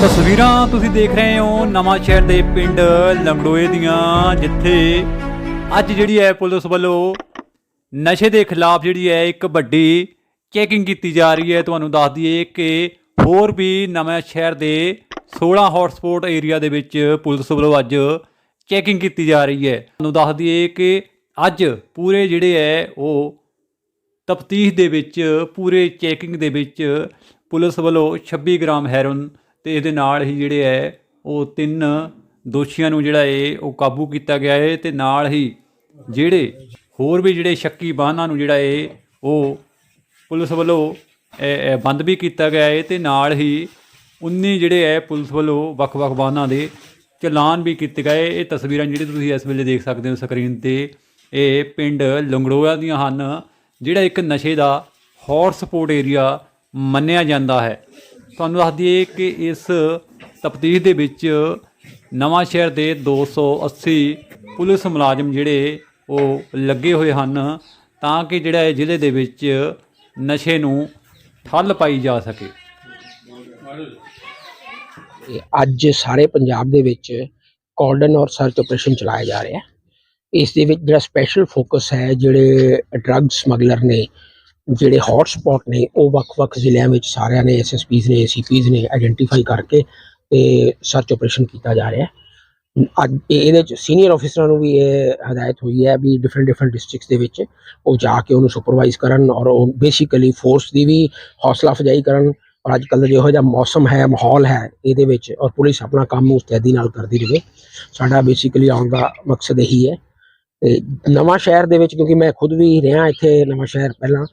ਤਸਵੀਰਾਂ ਤੁਸੀਂ ਦੇਖ ਰਹੇ ਹੋ ਨਵਾਂ ਸ਼ਹਿਰ ਦੇ ਪਿੰਡ ਲੰਗੜੋਏ ਦੀਆਂ, ਜਿੱਥੇ ਅੱਜ ਜਿਹੜੀ ਹੈ ਪੁਲਿਸ ਵੱਲੋਂ ਨਸ਼ੇ ਦੇ ਖਿਲਾਫ ਜਿਹੜੀ ਹੈ ਇੱਕ ਵੱਡੀ ਚੈਕਿੰਗ ਕੀਤੀ ਜਾ ਰਹੀ ਹੈ। ਤੁਹਾਨੂੰ ਦੱਸ ਦਈਏ ਕਿ ਹੋਰ ਵੀ ਨਵਾਂ ਸ਼ਹਿਰ ਦੇ 16 ਹੌਟਸਪੌਟ ਏਰੀਆ ਦੇ ਵਿੱਚ ਪੁਲਿਸ ਵੱਲੋਂ ਅੱਜ ਚੈਕਿੰਗ ਕੀਤੀ ਜਾ ਰਹੀ ਹੈ। ਤੁਹਾਨੂੰ ਦੱਸ ਦਈਏ ਕਿ ਅੱਜ ਪੂਰੇ ਜਿਹੜੇ ਹੈ ਉਹ ਤਫਤੀਸ਼ ਦੇ ਵਿੱਚ, ਪੂਰੇ ਚੈਕਿੰਗ ਦੇ ਵਿੱਚ ਪੁਲਿਸ ਵੱਲੋਂ 26 ਗ੍ਰਾਮ ਹੈਰੋਨ ਤੇ ਇਹਦੇ ਨਾਲ ਹੀ ਜਿਹੜੇ ਹੈ, ਉਹ ਤਿੰਨ ਦੋਸ਼ੀਆਂ ਨੂੰ ਜਿਹੜਾ ਹੈ ਉਹ ਕਾਬੂ ਕੀਤਾ ਗਿਆ ਹੈ ਤੇ ਨਾਲ ਹੀ ਜਿਹੜੇ ਹੋਰ ਵੀ ਜਿਹੜੇ ਸ਼ੱਕੀ ਵਾਹਨਾਂ ਨੂੰ ਜਿਹੜਾ ਹੈ ਉਹ ਪੁਲਿਸ ਵੱਲੋਂ ਬੰਦ ਵੀ ਕੀਤਾ ਗਿਆ ਹੈ ਤੇ ਨਾਲ ਹੀ 19 ਜਿਹੜੇ ਹੈ, ਪੁਲਿਸ ਵੱਲੋਂ ਵੱਖ-ਵੱਖ ਵਾਹਨਾਂ ਦੇ ਚਲਾਨ ਵੀ ਕੀਤੇ ਗਏ। ਇਹ ਤਸਵੀਰਾਂ ਜਿਹੜੀ ਤੁਸੀਂ ਇਸ ਵੇਲੇ ਦੇਖ ਸਕਦੇ ਹੋ ਸਕਰੀਨ ਤੇ, ਇਹ ਪਿੰਡ ਲੰਗੜੋਆ ਦੀਆਂ ਹਨ, ਜਿਹੜਾ ਇੱਕ ਨਸ਼ੇ ਦਾ ਹੌਟ ਸਪੌਟ ਏਰੀਆ ਮੰਨਿਆ ਜਾਂਦਾ ਹੈ। ਤੁਹਾਨੂੰ ਦੱਸ ਦਈਏ ਕਿ ਇਸ ਤਫਤੀਸ਼ ਦੇ ਵਿੱਚ ਨਵਾਂ ਸ਼ਹਿਰ ਦੇ 280 ਪੁਲਿਸ ਮੁਲਾਜ਼ਮ ਜਿਹੜੇ ਉਹ ਲੱਗੇ ਹੋਏ ਹਨ, ਤਾਂ ਕਿ ਜਿਹੜਾ ਇਹ ਜ਼ਿਲ੍ਹੇ ਦੇ ਵਿੱਚ ਨਸ਼ੇ ਨੂੰ ਠੱਲ ਪਾਈ ਜਾ ਸਕੇ। ਅੱਜ ਸਾਰੇ ਪੰਜਾਬ ਦੇ ਵਿੱਚ ਕਾਰਡਨ ਔਰ ਸਰਚ ਆਪਰੇਸ਼ਨ ਚਲਾਇਆ ਜਾ ਰਿਹਾ। ਹੈ ਇਸ ਦੇ ਵਿੱਚ ਜਿਹੜਾ ਸਪੈਸ਼ਲ ਫੋਕਸ ਹੈ, ਜਿਹੜੇ ਡਰੱਗ ਸਮਗਲਰ ਨੇ ਜਿਹੜੇ ਹੌਟ ਸਪੌਟ ਨੇ, ਉਹ ਵੱਖ-ਵੱਖ ਜ਼ਿਲ੍ਹਿਆਂ ਵਿੱਚ ਸਾਰਿਆਂ ਨੇ ਐਸਐਸਪੀਜ਼ ਨੇ ਏਸੀਪੀਜ਼ ਨੇ ਆਇਡੈਂਟੀਫਾਈ ਕਰਕੇ ਤੇ ਸਰਚ ਆਪਰੇਸ਼ਨ ਕੀਤਾ ਜਾ ਰਿਹਾ ਹੈ। ਅੱਜ ਇਹਦੇ ਚ ਸੀਨੀਅਰ ਅਫੀਸਰਾਂ ਨੂੰ ਵੀ ਇਹ ਹਦਾਇਤ ਹੋਈ ਹੈ ਵੀ ਡਿਫਰੈਂਟ ਡਿਫਰੈਂਟ ਡਿਸਟ੍ਰਿਕਟਸ ਦੇ ਵਿੱਚ ਉਹ ਜਾ ਕੇ ਉਹਨੂੰ ਸੁਪਰਵਾਈਜ਼ ਕਰਨ ਔਰ ਉਹ ਬੇਸਿਕਲੀ ਫੋਰਸ ਦੀ ਵੀ ਹੌਸਲਾ ਅਫਜ਼ਾਈ ਕਰਨ। ਔਰ ਅੱਜ ਕੱਲ੍ਹ ਜਿਹੋ ਜਿਹਾ ਮੌਸਮ ਹੈ, ਮਾਹੌਲ ਹੈ, ਇਹਦੇ ਵਿੱਚ ਔਰ ਪੁਲਿਸ ਆਪਣਾ ਕੰਮ ਮੁਸਤੈਦੀ ਨਾਲ ਕਰਦੀ ਰਹੇ ਸਾਡਾ ਬੇਸਿਕਲੀ ਆਉਣ ਦਾ ਮਕਸਦ ਇਹੀ ਹੈ। ਤੇ ਨਵਾਂ ਸ਼ਹਿਰ ਦੇ ਵਿੱਚ ਕਿਉਂਕਿ ਮੈਂ ਖੁਦ ਵੀ ਰਿਹਾ ਇੱਥੇ ਨਵਾਂ ਸ਼ਹਿਰ ਪਹਿਲਾਂ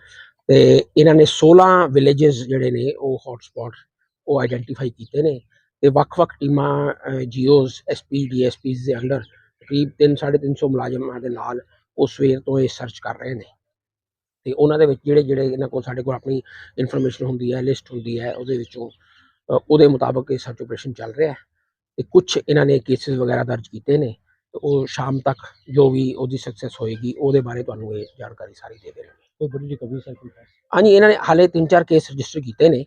ਤੇ ਇਹਨਾਂ ਨੇ 16 ਵਿਲੇजेस ਜਿਹੜੇ ਨੇ ਉਹ ਹੌਟ ਉਹ ਆਈਡੈਂਟੀਫਾਈ ਕੀਤੇ ਨੇ ਤੇ ਵੱਖ-ਵੱਖ ਟੀਮਾਂ ਜੀਓਜ਼ ਐਸਪੀ ਡੀਐਸਪੀਜ਼ ਦੇ ਅੰਡਰ ਤਕਰੀਬ 3 350 ਮੁਲਾਜ਼ਮਾਂ ਦੇ ਨਾਲ ਉਹ ਸਵੇਰ ਤੋਂ ਇਹ ਸਰਚ ਕਰ ਰਹੇ ਨੇ। ਤੇ ਉਹਨਾਂ ਦੇ ਵਿੱਚ ਜਿਹੜੇ ਜਿਹੜੇ ਇਹਨਾਂ ਕੋਲ ਸਾਡੇ ਕੋਲ ਆਪਣੀ ਇਨਫੋਰਮੇਸ਼ਨ ਹੁੰਦੀ ਹੈ ਲਿਸਟ ਹੁੰਦੀ ਹੈ, ਉਹਦੇ ਵਿੱਚੋਂ ਉਹਦੇ ਮੁਤਾਬਕ ਇਹ ਸਰਚ ਆਪਰੇਸ਼ਨ ਚੱਲ ਰਿਹਾ ਹੈ। ਤੇ ਕੁਝ ਇਹਨਾਂ ਨੇ ਕੇਸਿਸ ਵਗੈਰਾ ਦਰਜ ਕੀਤੇ ਨੇ, ਤੇ ਉਹ ਸ਼ਾਮ ਤੱਕ ਜੋ ਵੀ ਉਹਦੀ ਸਕਸੈਸ ਹੋਏਗੀ, ਉਹਦੇ ਬਾਰੇ ਤੁਹਾਨੂੰ ਇਹ ਜਾਣਕਾਰੀ ਸਾਰੀ ਦੇ ਦੇਣਗੇ। ਕੋਈ ਬੜੀ ਰਿਕਵਰੀ ਸਰਕਲ ਹਾਂਜੀ ਇਹਨਾਂ ਨੇ ਹਾਲੇ 3-4 ਕੇਸ ਰਜਿਸਟਰ ਕੀਤੇ ਨੇ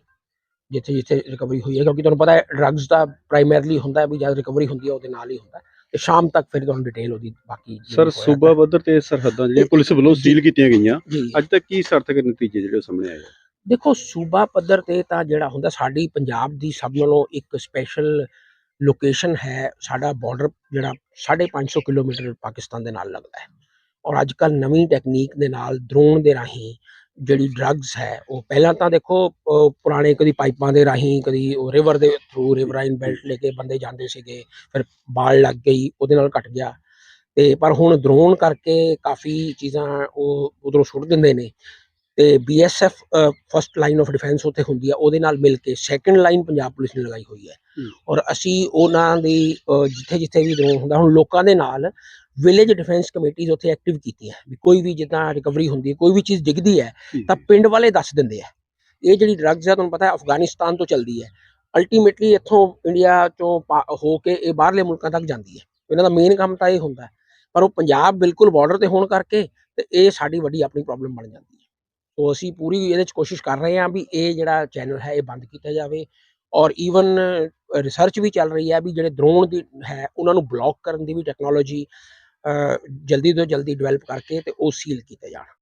ਜਿੱਥੇ ਜਿੱਥੇ ਰਿਕਵਰੀ ਹੋਈ ਹੈ ਕਿਉਂਕਿ ਤੁਹਾਨੂੰ ਪਤਾ ਹੈ ਡਰੱਗਸ ਦਾ ਪ੍ਰਾਇਮਰੀਲੀ ਹੁੰਦਾ ਹੈ ਵੀ ਜਦ ਰਿਕਵਰੀ ਹੁੰਦੀ ਹੈ ਉਹਦੇ ਨਾਲ ਹੀ ਹੁੰਦਾ ਤੇ ਸ਼ਾਮ ਤੱਕ ਫਿਰ ਤੁਹਾਨੂੰ ਡਿਟੇਲ ਉਹਦੀ ਬਾਕੀ ਸਰ ਸੂਬਾ ਪੱਧਰ ਤੇ ਸਰਹੱਦਾਂ ਜਿਹੜੀਆਂ ਪੁਲਿਸ ਵੱਲੋਂ ਸੀਲ ਕੀਤੀਆਂ ਗਈਆਂ ਅੱਜ ਤੱਕ ਕੀ ਸਾਰਥਕ ਨਤੀਜੇ ਜਿਹੜੇ ਸਾਹਮਣੇ ਆਏ? ਦੇਖੋ ਸੂਬਾ ਪੱਧਰ ਤੇ ਤਾਂ ਜਿਹੜਾ ਹੁੰਦਾ ਸਾਡੀ ਪੰਜਾਬ ਦੀ ਸਭ ਨਾਲੋਂ ਇੱਕ ਸਪੈਸ਼ਲ ਲੋਕੇਸ਼ਨ ਹੈ ਸਾਡਾ ਬਾਰਡਰ ਜਿਹੜਾ 550 ਕਿਲੋਮੀਟਰ ਪਾਕਿਸਤਾਨ ਦੇ ਨਾਲ ਲੱਗਦਾ ਹੈ ਔਰ ਅੱਜ ਕੱਲ ਨਵੀਂ ਟੈਕਨੀਕ ਦੇ ਨਾਲ ਡਰੋਨ ਦੇ ਰਾਹੀਂ ਜਿਹੜੀ ਡਰੱਗਸ ਹੈ ਉਹ ਪਹਿਲਾਂ ਤਾਂ ਦੇਖੋ ਪੁਰਾਣੇ ਕਦੀ ਪਾਈਪਾਂ ਦੇ ਰਾਹੀਂ ਕਦੀ ਉਹ ਰਿਵਰ ਦੇ ਥਰੂ ਰਿਵਰਾਈਨ ਬੈਲਟ ਲੈ ਕੇ ਬੰਦੇ ਜਾਂਦੇ ਸੀਗੇ ਫਿਰ ਬਾਲ ਲੱਗ ਗਈ ਉਹਦੇ ਨਾਲ ਘਟ ਗਿਆ। ਤੇ ਪਰ ਹੁਣ ਡਰੋਨ ਕਰਕੇ ਕਾਫੀ ਚੀਜ਼ਾਂ ਉਹ ਉਧਰੋਂ ਸੁੱਟ ਦਿੰਦੇ ਨੇ। ਤੇ BSF first line of defence ਉੱਥੇ ਹੁੰਦੀ ਆ ਉਹਦੇ ਨਾਲ ਮਿਲ ਕੇ ਸੈਕੰਡ ਲਾਈਨ ਪੰਜਾਬ ਪੁਲਿਸ ਨੇ ਲਗਾਈ ਹੋਈ ਹੈ। ਔਰ ਅਸੀਂ ਉਹਨਾਂ ਦੀ ਜਿੱਥੇ ਜਿੱਥੇ ਵੀ ਡਰੋਨ ਹੁੰਦਾ ਹੁਣ ਲੋਕਾਂ ਦੇ ਨਾਲ ਵਿਲੇਜ ਡਿਫੈਂਸ ਕਮੇਟੀਆਂ ਉੱਥੇ ਐਕਟਿਵ ਕੀਤੀਆਂ ਵੀ ਕੋਈ ਵੀ ਜਿੱਦਾਂ ਰਿਕਵਰੀ ਹੁੰਦੀ ਹੈ ਕੋਈ ਵੀ ਚੀਜ਼ ਡਿੱਗਦੀ ਹੈ ਤਾਂ ਪਿੰਡ ਵਾਲੇ ਦੱਸ ਦਿੰਦੇ ਆ। ਇਹ ਜਿਹੜੀ ਡਰੱਗਸ ਹੈ ਤੁਹਾਨੂੰ ਪਤਾ ਹੈ ਅਫਗਾਨਿਸਤਾਨ ਤੋਂ ਚੱਲਦੀ ਹੈ। ਅਲਟੀਮੇਟਲੀ ਇੱਥੋਂ ਇੰਡੀਆ ਚੋਂ ਹੋ ਕੇ ਇਹ ਬਾਹਰਲੇ ਮੁਲਕਾਂ ਤੱਕ ਜਾਂਦੀ ਹੈ। ਇਹਨਾਂ ਦਾ ਮੇਨ ਕੰਮ ਤਾਂ ਇਹ ਹੁੰਦਾ ਪਰ ਉਹ ਪੰਜਾਬ ਬਿਲਕੁਲ ਬਾਰਡਰ ਤੇ ਹੋਣ ਕਰਕੇ ਤੇ ਇਹ ਸਾਡੀ ਵੱਡੀ ਆਪਣੀ ਪ੍ਰੋਬਲਮ ਬਣ ਜਾਂਦੀ ਹੈ। ਸੋ ਅਸੀਂ ਪੂਰੀ ਇਹਦੇ ਚ ਕੋਸ਼ਿਸ਼ ਕਰ ਰਹੇ ਹਾਂ ਵੀ ਇਹ ਜਿਹੜਾ ਚੈਨਲ ਹੈ ਇਹ ਬੰਦ ਕੀਤਾ ਜਾਵੇ ਔਰ ਈਵਨ ਰਿਸਰਚ ਵੀ ਚੱਲ ਰਹੀ ਹੈ ਵੀ ਜਿਹੜੇ ਡਰੋਨ ਦੀ ਹੈ ਉਹਨਾਂ ਨੂੰ ਬਲੌਕ ਕਰਨ ਦੀ ਵੀ ਟੈਕਨੋਲੋਜੀ ਜਲਦੀ ਤੋਂ ਜਲਦੀ ਡਿਵੈਲਪ ਕਰਕੇ ਤੇ ਉਹ ਸੀਲ ਕੀਤੇ ਜਾਣ।